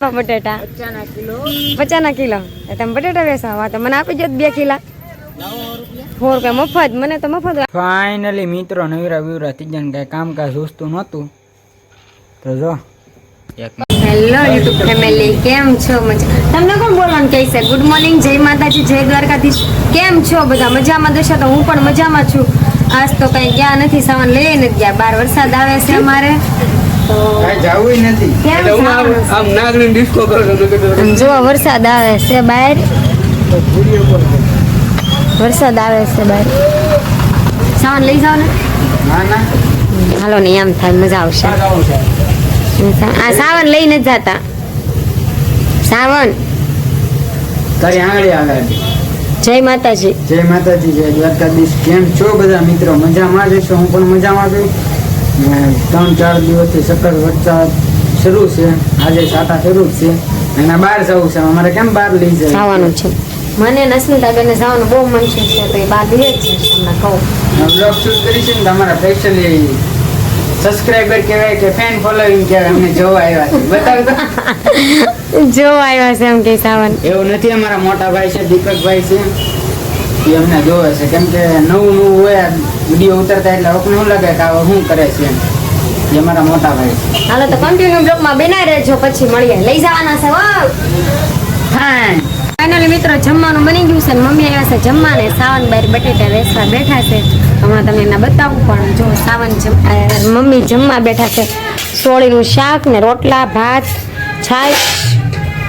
બટેટા. પચાના કિલો. તમે બટેટા વેચો તો મને આપી દો બે કિલા. સો રૂપિયા. મફત. મને તો મફત ફાઇનલી મિત્રો નવીરા વિવરા ત્રીજા કઈ કામકાજ જોસ્તું નહોતું. તો જો હેલો યુટ્યુબ ફેમિલી કેમ છો? મજા તમને કોણ બોલવાનું કહે છે? ગુડ મોર્નિંગ જય માતાજી જય દ્વારકાધીશ. કેમ છો બધા? મજામાં દેશો તો હું પણ મજામાં છું. આજ તો કઈ ગયા નથી સામાન લઈ નથી ગયા. બાર વરસાદ આવે છે અમારે. નથી. જો વરસાદ આવે છે બહાર. વરસાદ આવે છે બહાર. સામાન લઈ જાઓ ને હાલો ને એમ થાય મજા આવશે. આ સાવન લઈને જ જાતા. સાવન. તારી આંગળી આગળ. જય માતાજી. જય માતાજી જય દ્વારકાધીશ. કેમ છો બધા મિત્રો? મજામાં જ છો? હું પણ મજામાં છું. ત્રણ ચાર દિવસથી સખત વરસાદ શરૂ છે. આજે સાટા શરૂ જ છે. એના બહાર જવું છે. અમારે કેમ બહાર લઈ જાય જવાનું છે. મને નસ્મિતા બેને જવાનું બહુ મન છે. તો એ બાદ લે છે તમને કહું. બ્લોગ શૂટ કરી છે ને તમારા સ્પેશિયલી સબસ્ક્રાઇબર કહેવાય કે ફેન ફોલોઈંગ કહેવાય. અમને જોવા આવ્યા છે. બતાવ તો. જોવા આવ્યા છે એમ કે સાવન. એવું નથી. અમારા મોટા ભાઈ છે દીપકભાઈ છે. એ અમને જોવે છે. કેમ કે નવું નવું હોય વીડિયો ઉતરતા એટલે આપણને શું લાગે કે આવો શું કરે છે એમ. જે મારા મોટા ભાઈ. હાલો તો કન્ટિન્યુ બ્લોકમાં બેના રહેજો પછી મળીએ. લઈ જવાના છે હા. ફાઇનલી મિત્રો જમવાનું બની ગયું છે મમ્મી આવ્યા છે જમવાને. સાવન બાર બટેટા વેસવા બેઠા છે. હમણાં તમને એના બતાવું પણ જો સાવન મમ્મી જમવા બેઠા છે. સોળીનું શાક ને રોટલા ભાત છાશ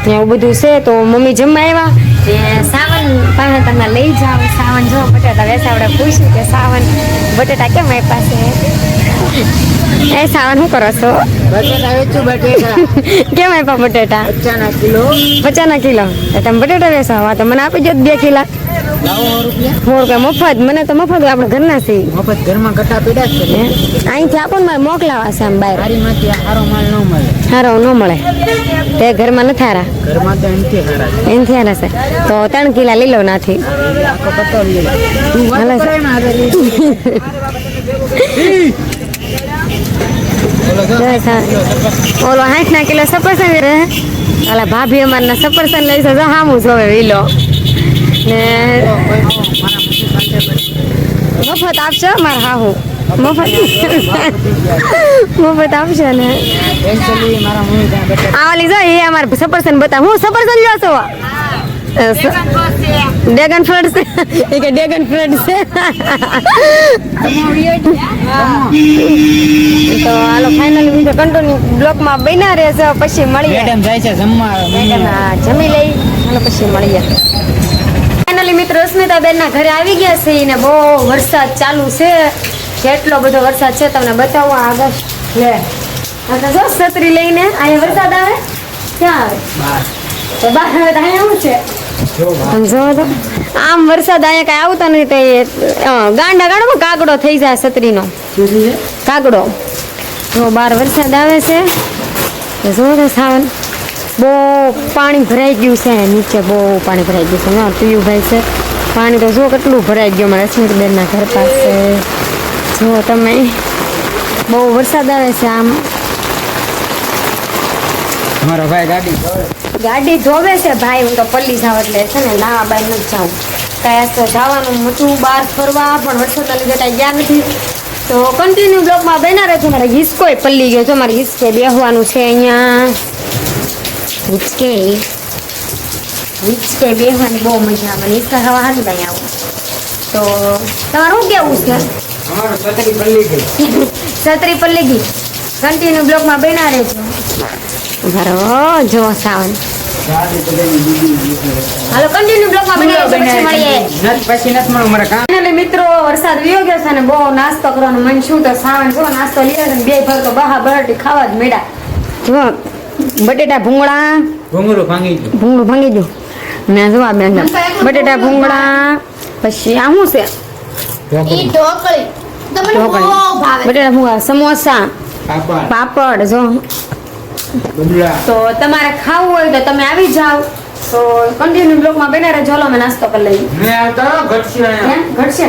ને એવું બધું છે. તો મમ્મી જમવા આવ્યા ને સાવન પાસે તમે લઈ જાઓ સાવન જો બટેટા વેચાવડે પૂછ્યું કે સાવન બટેટા કેમ આપ્યા છે? એ સાવન શું કરો છો? કેમ આપ્યા બટેટા? પચાના કિલો. તમે બટેટા વેચો હવા તો મને આપી દો બે કિલા. રૂપિયા. મફત? મને તો મફત આપણે ઘરના છે. મફત ઘરમાં કટા પીડા હે? અહીંથી આપો ને મારે મોકલાવા છે આમ બહાર. સારો માલ ન મળે. સારો ન મળે. તે ઘરમાં નથી હારા. ઘરમાં તો એનથી હારા છે. એનથી હારા છે. તો ત્રણ કિલા લઈ લો નાથી. હાલે છે. કરે ને આગળ લઈ બોલો જો. જો સા- ઓલો હાથ ના કિલો સફરસન રહે ઓલા ભાભી અમારના સફરસન લઈ જશે હામું જોવે વીલો. ને મફત આપશો મારા હાહુ. મફત. મફત આપશે ને. આ ઓલી જો એ અમારે સફરસન બતાવ. હું સફરસન લ્યો છો? ડ્રેગન ફ્રૂટ છે એ કે ડેગન ફ્રૂટ છે ફાઇનલી બીજો બ્લોકમાં બન્યા રહેશે પછી મળીએ. મેડમ જાય છે જમવા મેડમ જમી લઈ અને પછી મળીએ. ફાઇનલી મિત્રો અસ્મિતાબેન ના ઘરે આવી ગયા છે ને બહુ વરસાદ ચાલુ છે. કેટલો બધો વરસાદ છે તમને બતાવું આગળ. લે. જો છત્રી લઈને અહીંયા વરસાદ આવે? ક્યાં આવે? તો બહાર આવે અહીંયા શું છે? આમ વરસાદ અહીંયા કાંઈ આવતો નથી તો ગાંડા ગાંડામાં કાગડો થઈ જાય છત્રીનો. કાગડો. જો બહાર વરસાદ આવે છે તો જોવો તો સાવન. બહુ પાણી ભરાઈ ગયું છે નીચે બહુ પાણી ભરાઈ ગયું છે. હા પિયુભાઈ છે. પાણી તો જો કેટલું ભરાઈ ગયું મારા અસ્મિતબેનના ઘર પાસે. જો તમે બહુ વરસાદ આવે છે આમ. મારો ભાઈ ગાડી ગાડી ધોવે છે ભાઈ હું તો પલ્લી જાવ એટલે છે ને નાવા બાર નથી જાઉં. આજ તો જવાનું મોટું બહાર ફરવા પણ વરસાદના લીધે કાંઈ ગયા નથી. તો કન્ટિન્યુ બ્લોકમાં બેના રહેજો. મારે હિસકોય પલ્લી ગયો છે. મારે હિસકે બેહવાનું છે અહીંયા. હિચકે હિચકે બેહવાની બહુ મજા આવે. હિચકા ખાવા હાલ ભાઈ આવું. તો તમારું કેવું છે? છત્રી પલ્લી ગઈ. છત્રી પલ્લી ગઈ. કન્ટિન્યુ બ્લોકમાં બેના રહેજો. બરો જો સાવન. હાલો કન્ટિન્યુ બ્લોકમાં બની પછી મળીએ. નથી પછી નથી મળું મારે કામ. ફાઇનલી મિત્રો વરસાદ વયો ગયો છે ને બહુ નાસ્તો કરવાનું મન શું તો સાવન જો નાસ્તો લીધો છે બે ભર તો બહા બહારથી ખાવા જ મેડા જો બટેટા ભૂંગળા. ભૂંગળું ભાંગી ગયું. ભૂંગળું ભાંગી દઉં ને જો આ બેન બટેટા ભૂંગળા પછી આ શું છે? ઢોકળી, ઢોકળી. તમને બહુ ભાવે. બટેટા ભૂંગળા સમોસા પાપડ. પાપડ જો. તો તમારે ખાવું હોય તો તમે આવી જાઓ. તો કન્ટિન્યુ બ્લોકમાં બેના રહેજો. લો અમે નાસ્તો કરી લઈ મેં આવતા ઘટશે અહીંયા. ઘટશે?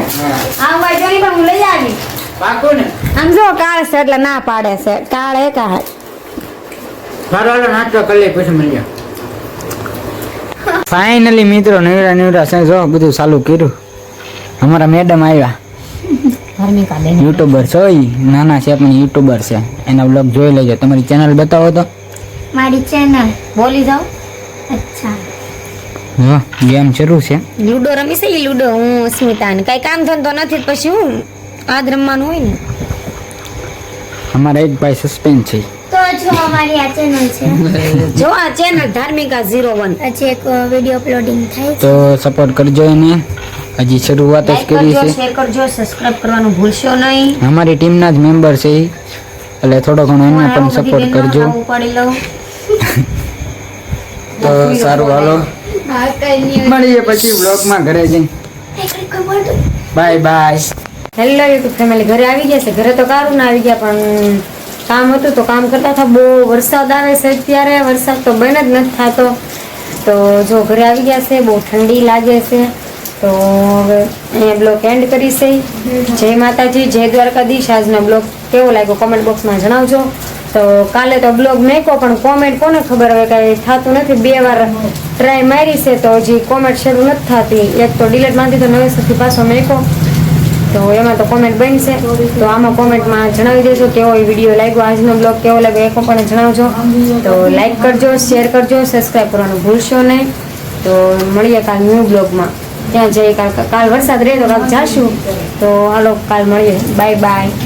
હા. ભાઈ જોઈ પણ હું લઈ આવી. પાકો ને. આમ જો કાળ છે એટલે ના પાડે છે. કાળ એ કાળ સારો નાસ્તો કરી લઈ પછી મળીએ. ફાઇનલી મિત્રો નવરા નવરા છે. જો બધું ચાલુ કર્યું. અમારા મેડમ આવ્યા. યુટ્યુબર છો નાના છે પણ યુટ્યુબર છે. એના બ્લોગ જોઈ લેજો. તમારી ચેનલ બતાવો તો. મારી ચેનલ. બોલી જાઓ. અચ્છા. ગેમ શરૂ છે. લુડો રમી છે લુડો? હું સ્મિતા કઈ કામ ધંધો નથી પછી હું આજ રમવાનું હોય ને? અમારા એક ભાઈ સસ્પેન્ડ છે. તો જો અમારી આ ચેનલ છે. જો આ ચેનલ ધાર્મિકા ઝીરો વન. પછી એક વીડિયો અપલોડિંગ થાય તો સપોર્ટ કરજો એને. હજી શરૂઆત જ કરી છે. શેર કરજો સબસ્ક્રાઇબ કરવાનું ભૂલશો નહીં. અમારી ટીમના જ મેમ્બર છે એટલે થોડો ઘણો એમને પણ સપોર્ટ કરજો. તો સારું હાલો. મળીએ પછી બ્લોગમાં ઘરે જઈને. Bye bye hello YouTube family ઘરે આવી ગયા છે. ઘરે તો કારું ના આવી ગયા પણ કામ હતું તો કામ કરતા હતા. બહુ વરસાદ આવે છે અત્યારે. વરસાદ તો બને જ નથી થતો. તો જો ઘરે આવી ગયા છે બહુ ઠંડી લાગે છે. તો હવે અહીંયા બ્લોગ એન્ડ કરી છે. જય માતાજી જય દ્વારકાધીશ. આજનો બ્લોગ કેવો લાગ્યો? કોમેન્ટ બોક્સમાં જણાવજો. તો કાલે તો બ્લોગ મેકો પણ કોમેન્ટ કોને ખબર? હવે કાંઈ થતું નથી. બે વાર ટ્રાય મારી છે તો હજી કોમેન્ટ શરૂ નથી થતી. એક તો ડિલેટમાંથી તો નવેસરથી પાછો મેકો તો એમાં તો કોમેન્ટ બનશે. તો આમાં કોમેન્ટમાં જણાવી દેજો કેવો વીડિયો લાગ્યો આજનો બ્લોગ કેવો લાગ્યો એ પણ જણાવજો. તો લાઈક કરજો શેર કરજો સબસ્ક્રાઈબ કરવાનું ભૂલશો નહીં. તો મળીએ કાલ ન્યૂ બ્લોગમાં ત્યાં જઈએ. કાલ કાલ વરસાદ રહે તો કાલ જાશું. તો હાલો, કાલ મળીએ. Bye bye